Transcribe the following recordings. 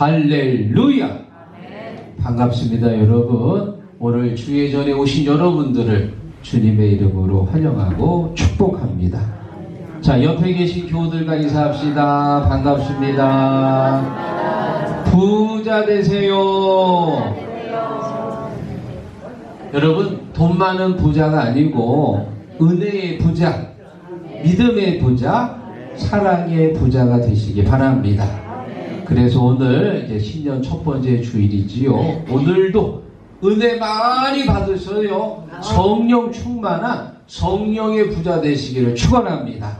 할렐루야. 반갑습니다, 여러분. 오늘 주의 전에 오신 여러분들을 주님의 이름으로 환영하고 축복합니다. 자, 옆에 계신 교우들과 인사합시다. 반갑습니다. 부자 되세요. 여러분, 돈 많은 부자가 아니고 은혜의 부자, 믿음의 부자, 사랑의 부자가 되시기 바랍니다. 그래서 오늘 이제 신년 첫 번째 주일이지요. 오늘도 은혜 많이 받으셔요. 성령 충만한 성령의 부자 되시기를 축원합니다.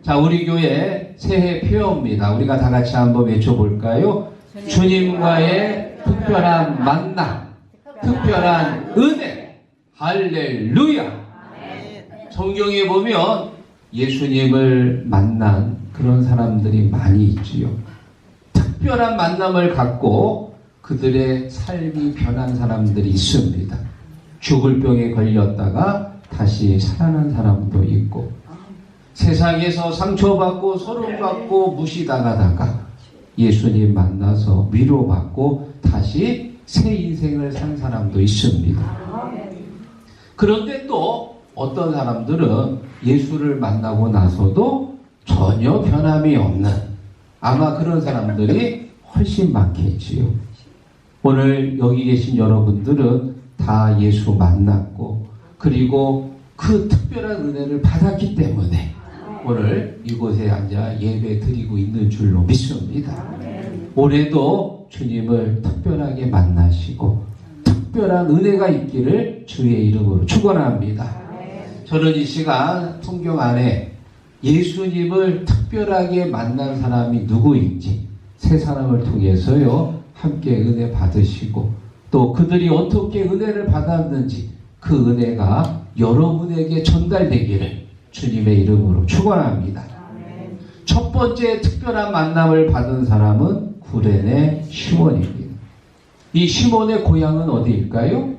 자, 우리 교회 새해 표어입니다. 우리가 다 같이 한번 외쳐볼까요? 주님과의 특별한 만남, 특별한 은혜, 할렐루야. 성경에 보면 예수님을 만난 그런 사람들이 많이 있지요. 특별한 만남을 갖고 그들의 삶이 변한 사람들이 있습니다. 죽을 병에 걸렸다가 다시 살아난 사람도 있고, 세상에서 상처받고 소름받고 무시당하다가 예수님 만나서 위로받고 다시 새 인생을 산 사람도 있습니다. 그런데 또 어떤 사람들은 예수를 만나고 나서도 전혀 변함이 없는 아마 그런 사람들이 훨씬 많겠지요. 오늘 여기 계신 여러분들은 다 예수 만났고 그리고 그 특별한 은혜를 받았기 때문에 오늘 이곳에 앉아 예배 드리고 있는 줄로 믿습니다. 올해도 주님을 특별하게 만나시고 특별한 은혜가 있기를 주의 이름으로 축원합니다. 저는 이 시간 성경 안에 예수님을 특별하게 만난 사람이 누구인지 세 사람을 통해서요 함께 은혜 받으시고 또 그들이 어떻게 은혜를 받았는지 그 은혜가 여러분에게 전달되기를 주님의 이름으로 축원합니다. 첫 번째 특별한 만남을 받은 사람은 구레네 시몬입니다. 이 시몬의 고향은 어디일까요?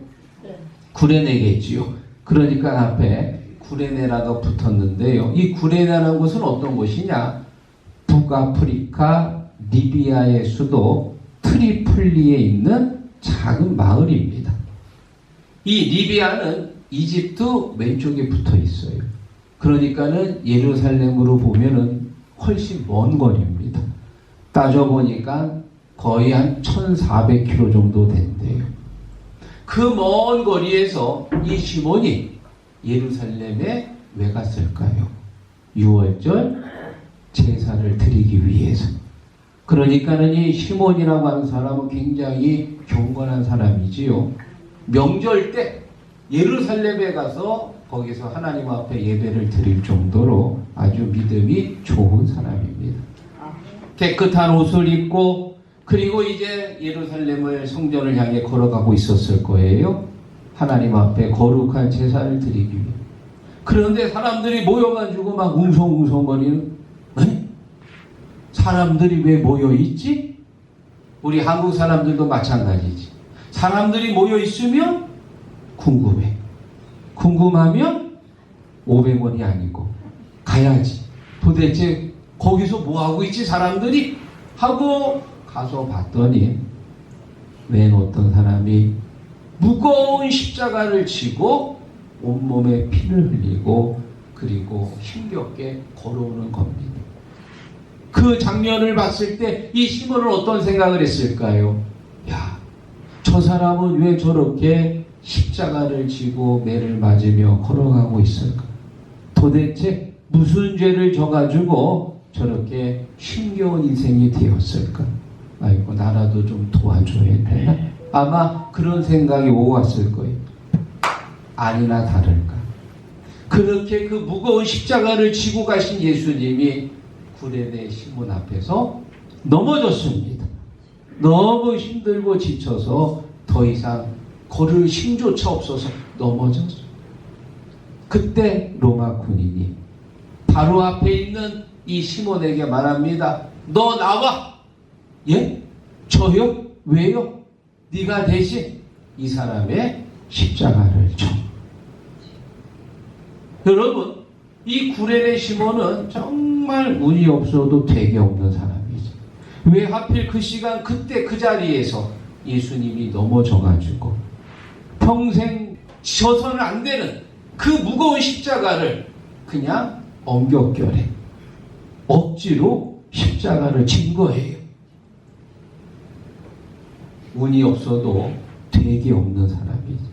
구레네겠지요. 그러니까 앞에 구레네라고 붙었는데요. 이 구레네라는 곳은 어떤 곳이냐? 북아프리카 리비아의 수도 트리플리에 있는 작은 마을입니다. 이 리비아는 이집트 왼쪽에 붙어 있어요. 그러니까는 예루살렘으로 보면은 훨씬 먼 거리입니다. 따져보니까 거의 한 1400km 정도 된대요. 그 먼 거리에서 이 시몬이 예루살렘에 왜 갔을까요? 6월절 제사를 드리기 위해서. 그러니까는 이 시몬이라고 하는 사람은 굉장히 경건한 사람이지요. 명절 때 예루살렘에 가서 거기서 하나님 앞에 예배를 드릴 정도로 아주 믿음이 좋은 사람입니다. 깨끗한 옷을 입고 그리고 이제 예루살렘을 성전을 향해 걸어가고 있었을 거예요. 하나님 앞에 거룩한 제사를 드리기 위해. 그런데 사람들이 모여가지고 막 웅성웅성거리는 에? 사람들이 왜 모여 있지? 우리 한국 사람들도 마찬가지지. 사람들이 모여 있으면 궁금해. 궁금하면 500원이 아니고 가야지. 도대체 거기서 뭐 하고 있지 사람들이 하고 가서 봤더니 웬 어떤 사람이 무거운 십자가를 지고 온몸에 피를 흘리고 그리고 힘겹게 걸어오는 겁니다. 그 장면을 봤을 때 이 시몬은 어떤 생각을 했을까요? 야, 저 사람은 왜 저렇게 십자가를 지고 매를 맞으며 걸어가고 있을까? 도대체 무슨 죄를 져가지고 저렇게 힘겨운 인생이 되었을까? 아이고, 나라도 좀 도와줘야 되나? 아마 그런 생각이 오고 왔을 거예요. 아니나 다를까. 그렇게 그 무거운 십자가를 지고 가신 예수님이 구레네 시몬 앞에서 넘어졌습니다. 너무 힘들고 지쳐서 더 이상 걸을 힘조차 없어서 넘어졌어요. 그때 로마 군인이 바로 앞에 있는 이 시몬에게 말합니다. 너 나와. 예? 저요? 왜요? 네가 대신 이 사람의 십자가를 쳐. 여러분, 이 구레네 시몬은 정말 운이 없어도 되게 없는 사람이죠. 왜 하필 그 시간 그때 그 자리에서 예수님이 넘어져가지고 평생 져서는 안 되는 그 무거운 십자가를 그냥 엉겹결에 억지로 십자가를 진 거예요. 운이 없어도 되게 없는 사람이죠.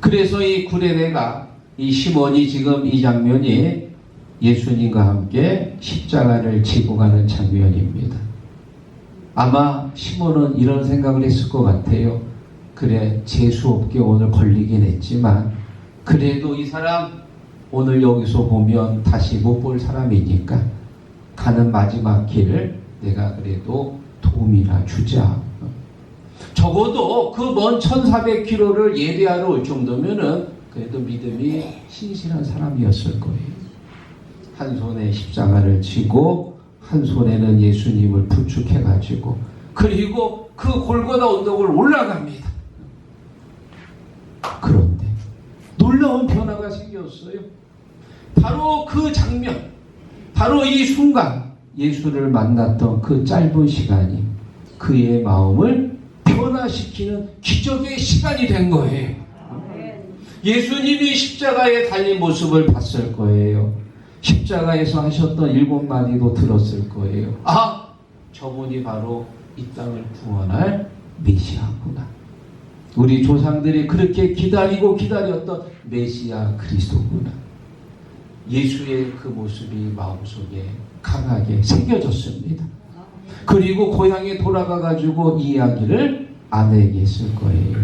그래서 이 구레네가 이 시몬이 지금 이 장면이 예수님과 함께 십자가를 지고 가는 장면입니다. 아마 시몬은 이런 생각을 했을 것 같아요. 그래 재수 없게 오늘 걸리긴 했지만 그래도 이 사람 오늘 여기서 보면 다시 못 볼 사람이니까 가는 마지막 길을 내가 그래도 도움이나 주자. 적어도 그 먼 1400km를 예배하러 올 정도면은 그래도 믿음이 신실한 사람이었을 거예요. 한 손에 십자가를 쥐고 한 손에는 예수님을 부축해 가지고 그리고 그 골고다 언덕을 올라갑니다. 그런데 놀라운 변화가 생겼어요. 바로 그 장면, 바로 이 순간 예수를 만났던 그 짧은 시간이 그의 마음을 변화시키는 기적의 시간이 된 거예요. 예수님이 십자가에 달린 모습을 봤을 거예요. 십자가에서 하셨던 일곱 마디도 들었을 거예요. 아, 저분이 바로 이 땅을 구원할 메시아구나. 우리 조상들이 그렇게 기다리고 기다렸던 메시아 그리스도구나. 예수의 그 모습이 마음속에 강하게 새겨졌습니다. 그리고 고향에 돌아가 가지고 이 이야기를 아내에게 했을 거예요.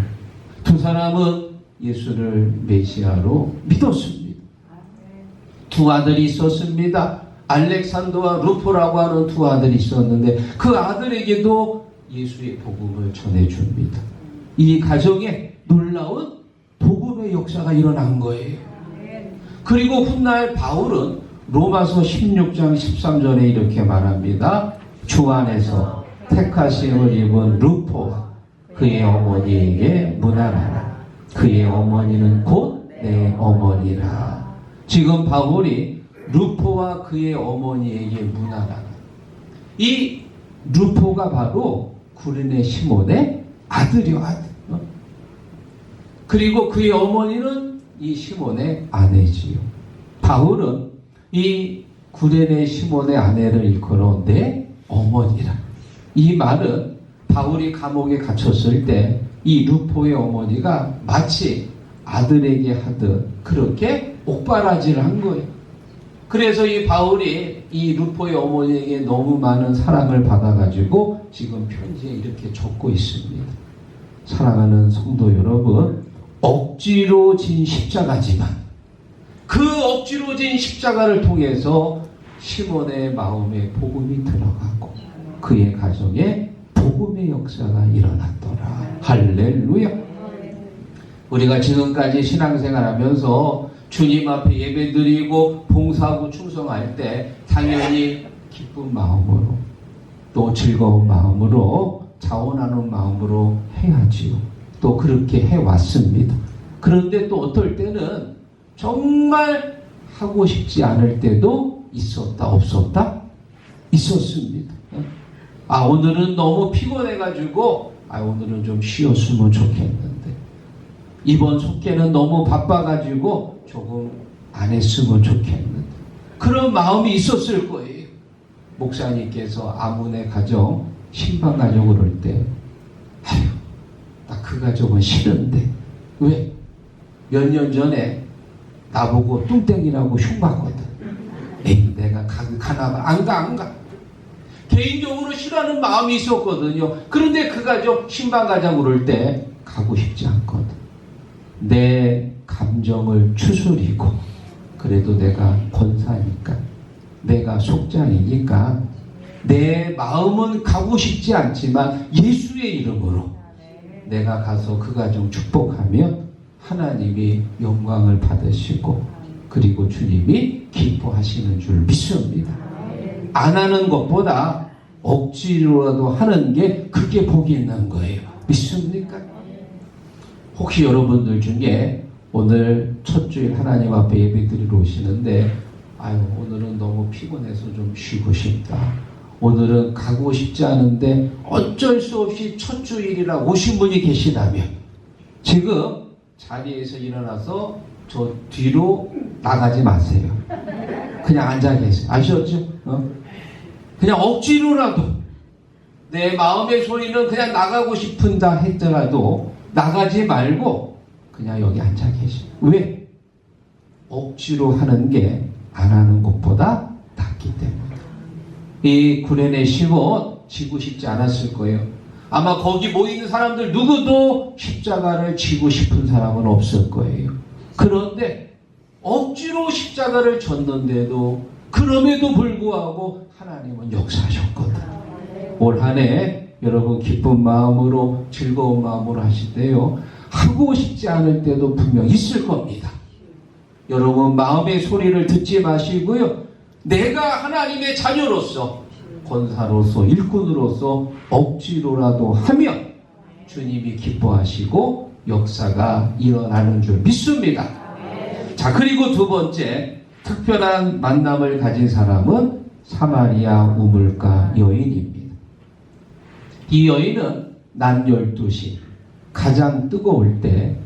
두 사람은 예수를 메시아로 믿었습니다. 두 아들이 있었습니다. 알렉산더와 루포라고 하는 두 아들이 있었는데 그 아들에게도 예수의 복음을 전해줍니다. 이 가정에 놀라운 복음의 역사가 일어난 거예요. 그리고 훗날 바울은 로마서 16장 13절에 이렇게 말합니다. 주 안에서 택하심을 입은 루포와 그의 어머니에게 문안하라. 그의 어머니는 곧 내 어머니라. 지금 바울이 루포와 그의 어머니에게 문안하라. 이 루포가 바로 구린의 시몬의 아들이요 아들. 어? 그리고 그의 어머니는 이 시몬의 아내지요. 바울은 이 구레네 시몬의 아내를 일컬어 내 어머니라. 이 말은 바울이 감옥에 갇혔을 때 이 루포의 어머니가 마치 아들에게 하듯 그렇게 옥바라지를 한 거예요. 그래서 이 바울이 이 루포의 어머니에게 너무 많은 사랑을 받아가지고 지금 편지에 이렇게 적고 있습니다. 사랑하는 성도 여러분, 억지로 진 십자가지만 그 억지로 진 십자가를 통해서 시몬의 마음에 복음이 들어가고 그의 가정에 복음의 역사가 일어났더라. 할렐루야. 우리가 지금까지 신앙생활하면서 주님 앞에 예배드리고 봉사하고 충성할 때 당연히 기쁜 마음으로 또 즐거운 마음으로 자원하는 마음으로 해야지요. 또 그렇게 해왔습니다. 그런데 또 어떨 때는 정말 하고 싶지 않을 때도 있었다 없었다 있었습니다. 아 오늘은 너무 피곤해가지고 아 오늘은 좀 쉬었으면 좋겠는데 이번 속계는 너무 바빠가지고 조금 안 했으면 좋겠는데 그런 마음이 있었을 거예요. 목사님께서 아문의 가정 신방 가족을 올때 아휴 나 그 가족은 싫은데 왜? 몇 년 전에 나보고 뚱땡이라고 흉봤거든. 에이 내가 가, 가나봐 안가 안가 개인적으로 싫어하는 마음이 있었거든요. 그런데 그 가족 신방 가정 올때 가고 싶지 않거든. 내 감정을 추스리고 그래도 내가 권사니까 내가 속장이니까 내 마음은 가고 싶지 않지만 예수의 이름으로 내가 가서 그 가정 축복하면 하나님이 영광을 받으시고 그리고 주님이 기뻐하시는 줄 믿습니다. 안 하는 것보다 억지로라도 하는 게 그게 복이 있는 거예요. 믿습니까? 혹시 여러분들 중에 오늘 첫 주일 하나님 앞에 예배 드리러 오시는데 아유 오늘은 너무 피곤해서 좀 쉬고 싶다. 오늘은 가고 싶지 않은데 어쩔 수 없이 첫 주일이라 오신 분이 계시다면 지금 자리에서 일어나서 저 뒤로 나가지 마세요. 그냥 앉아 계세요. 아셨죠? 어? 그냥 억지로라도 내 마음의 소리는 그냥 나가고 싶은다 했더라도 나가지 말고 그냥 여기 앉아 계시. 왜? 억지로 하는 게 안 하는 것보다 낫기 때문에. 이 구련의 심은 지고 싶지 않았을 거예요. 아마 거기 모이는 사람들 누구도 십자가를 지고 싶은 사람은 없을 거예요. 그런데 억지로 십자가를 졌는데도 그럼에도 불구하고 하나님은 역사하셨거든. 올 한 해 여러분 기쁜 마음으로 즐거운 마음으로 하실 때요. 하고 싶지 않을 때도 분명 있을 겁니다. 여러분 마음의 소리를 듣지 마시고요. 내가 하나님의 자녀로서 권사로서 일꾼으로서 억지로라도 하면 주님이 기뻐하시고 역사가 일어나는 줄 믿습니다. 자 그리고 두 번째 특별한 만남을 가진 사람은 사마리아 우물가 여인입니다. 이 여인은 낮 12시 가장 뜨거울 때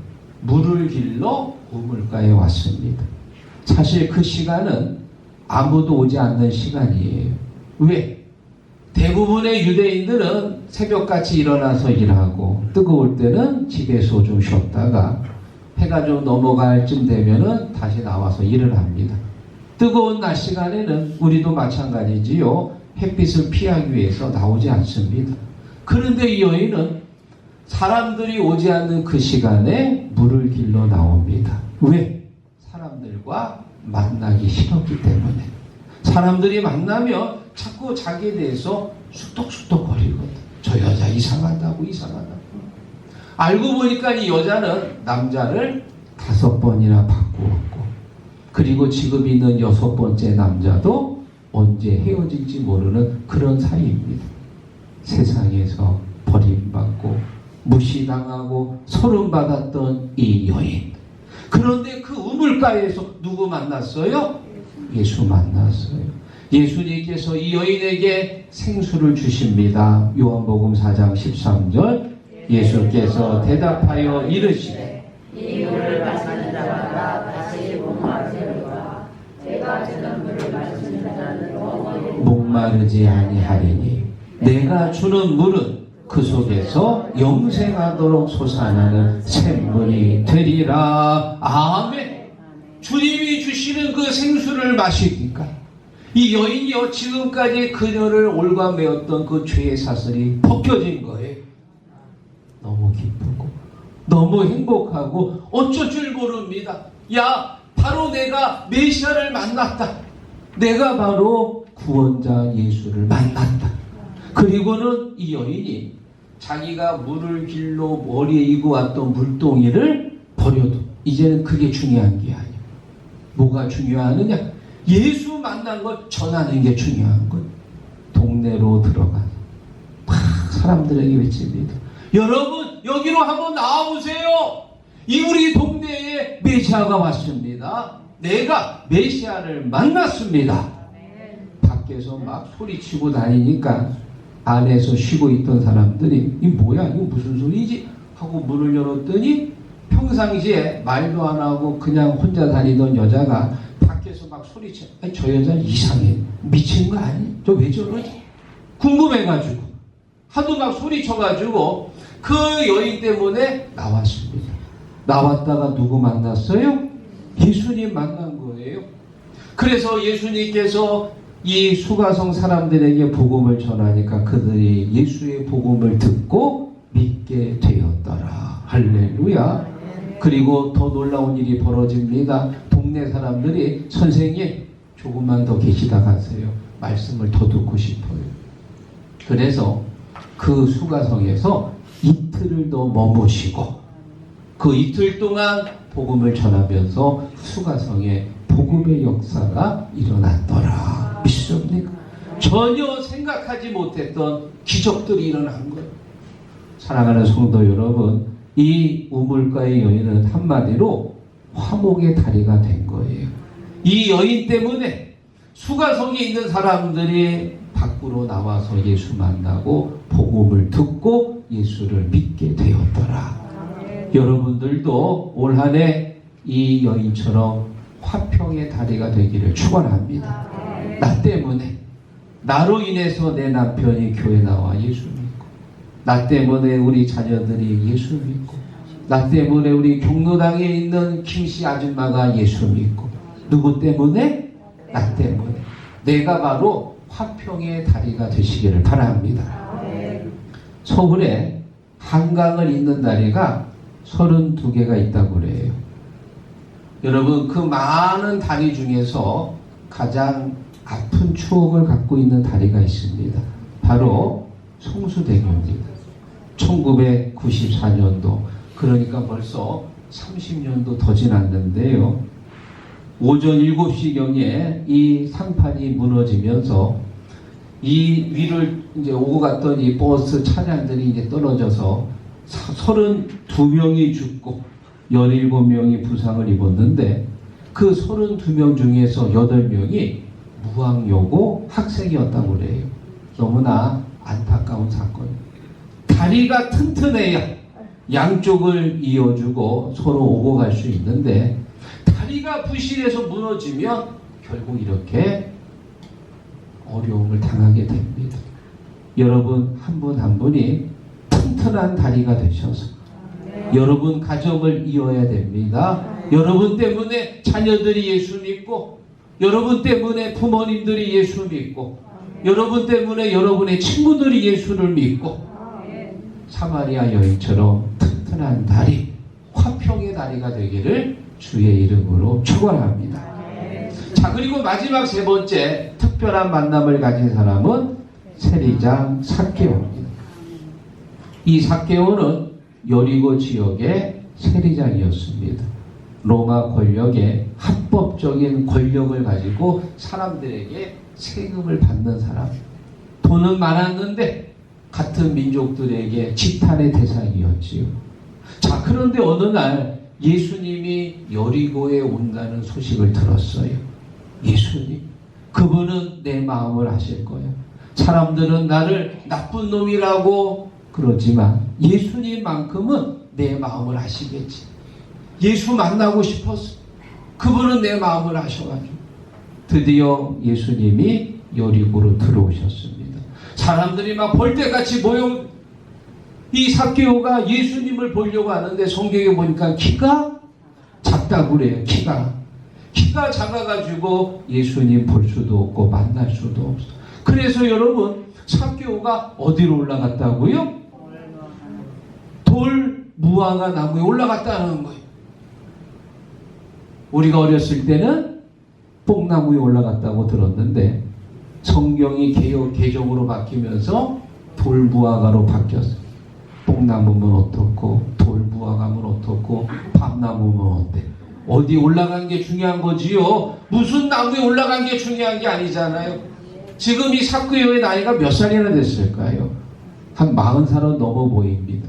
물을 길러 우물가에 왔습니다. 사실 그 시간은 아무도 오지 않는 시간이에요. 왜? 대부분의 유대인들은 새벽같이 일어나서 일하고 뜨거울 때는 집에서 좀 쉬었다가 해가 좀 넘어갈 쯤 되면은 다시 나와서 일을 합니다. 뜨거운 낮 시간에는 우리도 마찬가지지요. 햇빛을 피하기 위해서 나오지 않습니다. 그런데 이 여인은 사람들이 오지 않는 그 시간에 물을 길러 나옵니다. 왜? 사람들과 만나기 싫었기 때문에. 사람들이 만나면 자꾸 자기에 대해서 쑥덕쑥덕 거리거든. 저 여자 이상하다고 이상하다고. 알고 보니까 이 여자는 남자를 다섯 번이나 바꾸었고, 그리고 지금 있는 여섯 번째 남자도 언제 헤어질지 모르는 그런 사이입니다. 세상에서 버림받고 무시당하고 소름받았던 이 여인. 그런데 그 우물가에서 누구 만났어요? 예수 만났어요. 예수님께서 이 여인에게 생수를 주십니다. 요한복음 4장 13절 예수께서 대답하여 이르시되 이 물을 마시는 자마다 다시 목마르리라 제가 주는 물을 마시는 자는 목마르지 아니하리니 내가 주는 물은 그 속에서 영생하도록 솟아나는 샘물이 되리라. 아멘. 주님이 주시는 그 생수를 마시니까 이 여인이요 지금까지 그녀를 올가매었던 그 죄의 사슬이 벗겨진 거예요. 너무 기쁘고 너무 행복하고 어쩔 줄 모릅니다. 야 바로 내가 메시아를 만났다. 내가 바로 구원자 예수를 만났다. 그리고는 이 여인이 자기가 물을 길러 머리에 이고 왔던 물동이를 버려도 이제는 그게 중요한 게 아니야. 뭐가 중요하느냐? 예수 만난 걸 전하는 게 중요한 거예요. 동네로 들어가 막 사람들에게 외칩니다. 여러분 여기로 한번 나와보세요. 이 우리 동네에 메시아가 왔습니다. 내가 메시아를 만났습니다. 밖에서 막 소리치고 다니니까 안에서 쉬고 있던 사람들이 이 뭐야 이거 무슨 소리지 하고 문을 열었더니 평상시에 말도 안 하고 그냥 혼자 다니던 여자가 밖에서 막 소리쳐 아니, 저 여자 이상해 미친 거 아니? 저 왜 저러지? 궁금해가지고 하도 막 소리쳐가지고 그 여인 때문에 나왔습니다. 나왔다가 누구 만났어요? 예수님 만난 거예요. 그래서 예수님께서 이 수가성 사람들에게 복음을 전하니까 그들이 예수의 복음을 듣고 믿게 되었더라. 할렐루야. 그리고 더 놀라운 일이 벌어집니다. 동네 사람들이 선생님 조금만 더 계시다 가세요. 말씀을 더 듣고 싶어요. 그래서 그 수가성에서 이틀을 더 머무시고 그 이틀 동안 복음을 전하면서 수가성에 복음의 역사가 일어났더라. 믿습니까? 전혀 생각하지 못했던 기적들이 일어난 거예요. 사랑하는 성도 여러분, 이 우물가의 여인은 한마디로 화목의 다리가 된 거예요. 이 여인 때문에 수가성에 있는 사람들이 밖으로 나와서 예수 만나고 복음을 듣고 예수를 믿게 되었더라. 여러분들도 올 한 해 이 여인처럼 화평의 다리가 되기를 축원합니다. 나 때문에 나로 인해서 내 남편이 교회 나와 예수 믿고 나 때문에 우리 자녀들이 예수 믿고 나 때문에 우리 경로당에 있는 김씨 아줌마가 예수 믿고 누구 때문에? 나 때문에 내가 바로 화평의 다리가 되시기를 바랍니다. 서울에 한강을 잇는 다리가 32개가 있다고 그래요. 여러분 그 많은 다리 중에서 가장 아픈 추억을 갖고 있는 다리가 있습니다. 바로 성수대교입니다. 1994년도 그러니까 벌써 30년도 더 지났는데요. 오전 7시경에 이 상판이 무너지면서 이 위를 이제 오고 갔던 이 버스 차량들이 이제 떨어져서 32명이 죽고 17명이 부상을 입었는데 그 32명 중에서 8명이 무학여고 학생이었다고 그래요. 너무나 안타까운 사건. 다리가 튼튼해야 양쪽을 이어주고 서로 오고 갈 수 있는데 다리가 부실해서 무너지면 결국 이렇게 어려움을 당하게 됩니다. 여러분 한 분한 분이 튼튼한 다리가 되셔서 여러분 가정을 이어야 됩니다. 여러분 때문에 자녀들이 예수 믿고 여러분 때문에 부모님들이 예수 믿고 여러분 때문에 여러분의 친구들이 예수를 믿고 사마리아 여인처럼 튼튼한 다리, 화평의 다리가 되기를 주의 이름으로 축원합니다. 자 그리고 마지막 세 번째 특별한 만남을 가진 사람은 세리장 사케오입니다. 이 사케오는 여리고 지역의 세리장이었습니다. 로마 권력의 합법적인 권력을 가지고 사람들에게 세금을 받는 사람. 돈은 많았는데 같은 민족들에게 지탄의 대상이었지요. 자, 그런데 어느 날 예수님이 여리고에 온다는 소식을 들었어요. 예수님. 그분은 내 마음을 아실 거예요. 사람들은 나를 나쁜 놈이라고 그러지만 예수님만큼은 내 마음을 아시겠지. 예수 만나고 싶었어. 그분은 내 마음을 아셔가지고 드디어 예수님이 여리고로 들어오셨습니다. 사람들이 막 벌떼같이 모여 이 사케오가 예수님을 보려고 하는데 성경에 보니까 키가 작다고 그래요. 키가 키가 작아가지고 예수님 볼 수도 없고 만날 수도 없어. 그래서 여러분 사케오가 어디로 올라갔다고요? 돌 무화과 나무에 올라갔다는 거예요. 우리가 어렸을 때는 뽕나무에 올라갔다고 들었는데 성경이 개혁 개정으로 바뀌면서 돌무화과로 바뀌었어요. 뽕나무면 어떻고 돌무화과면 어떻고 밤나무면 어때? 어디 올라간 게 중요한 거지요? 무슨 나무에 올라간 게 중요한 게 아니잖아요. 지금 이 사쿠요의 나이가 몇 살이나 됐을까요? 한 마흔 살은 넘어 보입니다.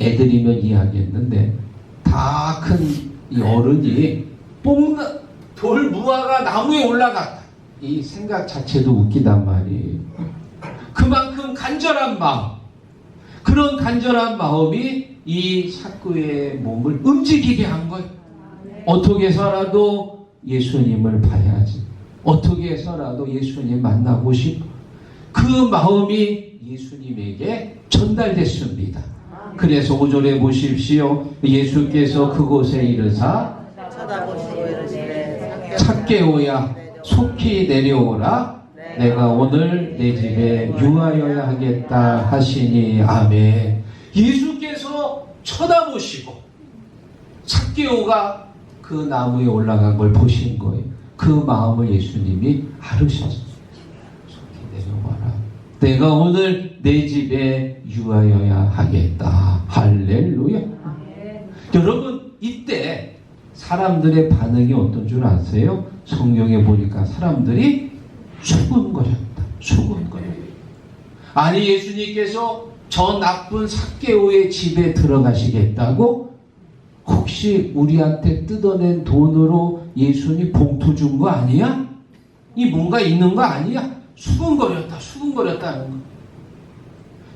애들이면 이해하겠는데 다 큰 이 어른이 뽕나 돌 무화과 나무에 올라갔다. 이 생각 자체도 웃기단 말이에요. 그만큼 간절한 마음, 그런 간절한 마음이 이 사쿠의 몸을 움직이게 한 거예요. 어떻게 해서라도 예수님을 봐야지. 어떻게 해서라도 예수님 만나고 싶어. 그 마음이 예수님에게 전달됐습니다. 그래서 5절에 보십시오. 예수께서 그곳에 이르사 이르시되 찾게 오야 속히 내려오라 내가 오늘 내 집에 유하여야 하겠다 하시니 아멘 예수께서 쳐다보시고 찾게 오가 그 나무에 올라간 걸 보신 거예요 그 마음을 예수님이 속히 내려와라 내가 오늘 내 집에 유하여야 하겠다 할렐루야 여러분 이때 사람들의 반응이 어떤 줄 아세요? 성경에 보니까 사람들이 수근거렸다. 수근거려. 아니 예수님께서 저 나쁜 사개오의 집에 들어가시겠다고? 혹시 우리한테 뜯어낸 돈으로 예수님 봉투 준 거 아니야? 이 뭔가 있는 거 아니야? 수근거렸다, 수근거렸다는 거.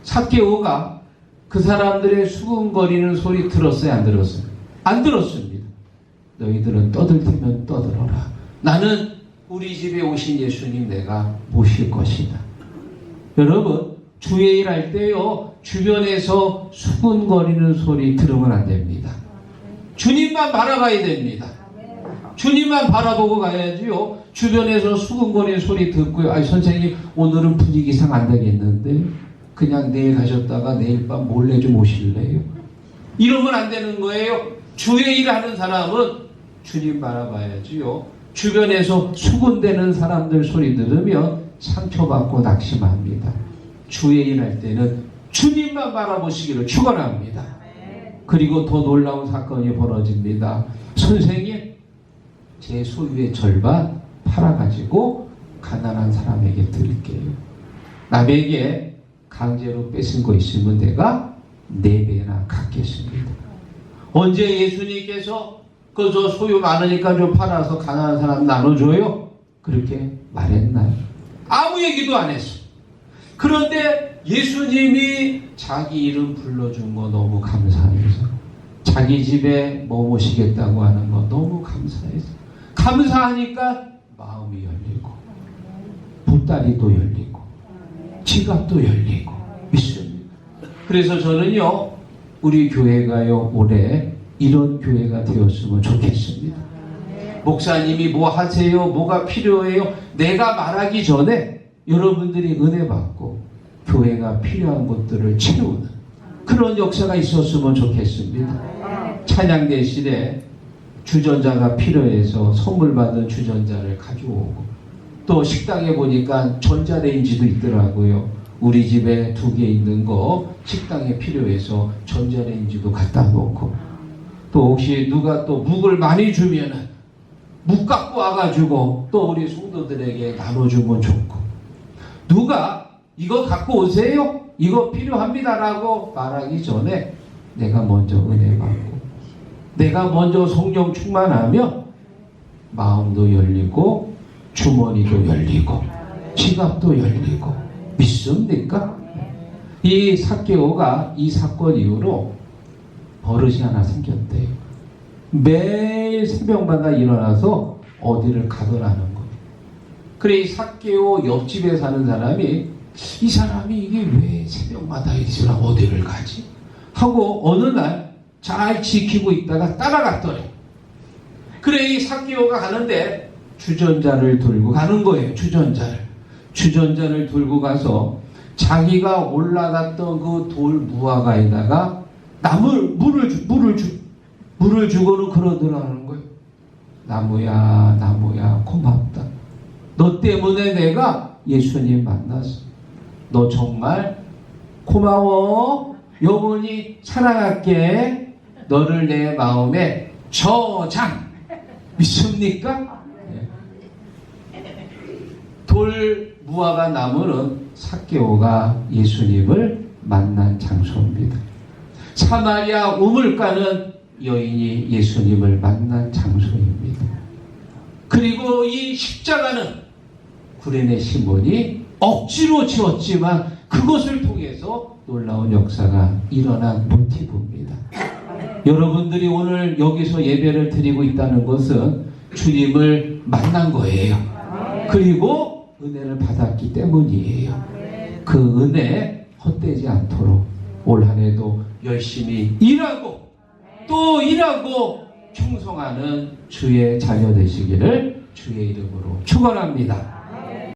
사케오가 그 사람들의 수근거리는 소리 들었어요, 안 들었어요? 안 들었습니다. 너희들은 떠들 테면 떠들어라. 나는 우리 집에 오신 예수님 내가 모실 것이다. 여러분, 주의 일할 때요, 주변에서 수근거리는 소리 들으면 안 됩니다. 주님만 바라봐야 됩니다. 주님만 바라보고 가야지요. 주변에서 수근거리는 소리 듣고요. 아니, 선생님, 오늘은 분위기상 안 되겠는데, 그냥 내일 가셨다가 내일 밤 몰래 좀 오실래요? 이러면 안 되는 거예요. 주의 일 하는 사람은 주님 바라봐야지요. 주변에서 수군대는 사람들 소리 들으면 상처받고 낙심합니다. 주의 일할 때는 주님만 바라보시기를 축원합니다. 그리고 더 놀라운 사건이 벌어집니다. 선생님, 제 소유의 절반 팔아가지고 가난한 사람에게 드릴게요. 남에게 강제로 뺏은 거 있으면 내가 네 배나 갚겠습니다. 언제 예수님께서 그 저 소유 많으니까 좀 팔아서 가난한 사람 나눠줘요? 그렇게 말했나요? 아무 얘기도 안 했어. 그런데 예수님이 자기 이름 불러준 거 너무 감사해서 자기 집에 뭐 모시겠다고 하는 거 너무 감사해서 감사하니까 마음이 열리고 보따리도 열리고 지갑도 열리고 믿습니다. 그래서 저는요 우리 교회가요 올해 이런 교회가 되었으면 좋겠습니다. 목사님이 뭐 하세요? 뭐가 필요해요? 내가 말하기 전에 여러분들이 은혜 받고 교회가 필요한 것들을 채우는 그런 역사가 있었으면 좋겠습니다. 찬양 대신에 주전자가 필요해서 선물 받은 주전자를 가져오고 또 식당에 보니까 전자레인지도 있더라고요. 우리 집에 두 개 있는 거 식당에 필요해서 전자레인지도 갖다 놓고 또 혹시 누가 또 묵을 많이 주면은 묵 갖고 와가지고 또 우리 성도들에게 나눠주면 좋고 누가 이거 갖고 오세요 이거 필요합니다라고 말하기 전에 내가 먼저 은혜 받고 내가 먼저 성령 충만하면 마음도 열리고 주머니도 열리고 지갑도 열리고 믿습니까? 이 사케오가 이 사건 이후로 버릇이 하나 생겼대요. 매일 새벽마다 일어나서 어디를 가더라는 거예요. 그래 이 사케오 옆집에 사는 사람이 이 사람이 이게 왜 새벽마다 이리라 어디를 가지? 하고 어느 날 잘 지키고 있다가 따라갔더래. 그래 이 사케오가 가는데 주전자를 들고 가는 거예요. 주전자를. 주전자를 들고 가서 자기가 올라갔던 그 돌 무화과에다가 나물 물을 주, 물을 주 물을 주고는 그러더라는 거예요. 나무야 나무야 고맙다. 너 때문에 내가 예수님 만났어. 너 정말 고마워. 영원히 사랑할게. 너를 내 마음에 저장. 믿습니까? 예. 돌 무화과 나무는 사개오가 예수님을 만난 장소입니다. 사마리아 우물가는 여인이 예수님을 만난 장소입니다. 그리고 이 십자가는 구레네 시몬이 억지로 지었지만 그것을 통해서 놀라운 역사가 일어난 모티브입니다. 여러분들이 오늘 여기서 예배를 드리고 있다는 것은 주님을 만난 거예요. 그리고 은혜를 받았기 때문이에요. 그 은혜 헛되지 않도록 올 한 해도 열심히 일하고 또 일하고 충성하는 주의 자녀 되시기를 주의 이름으로 축원합니다.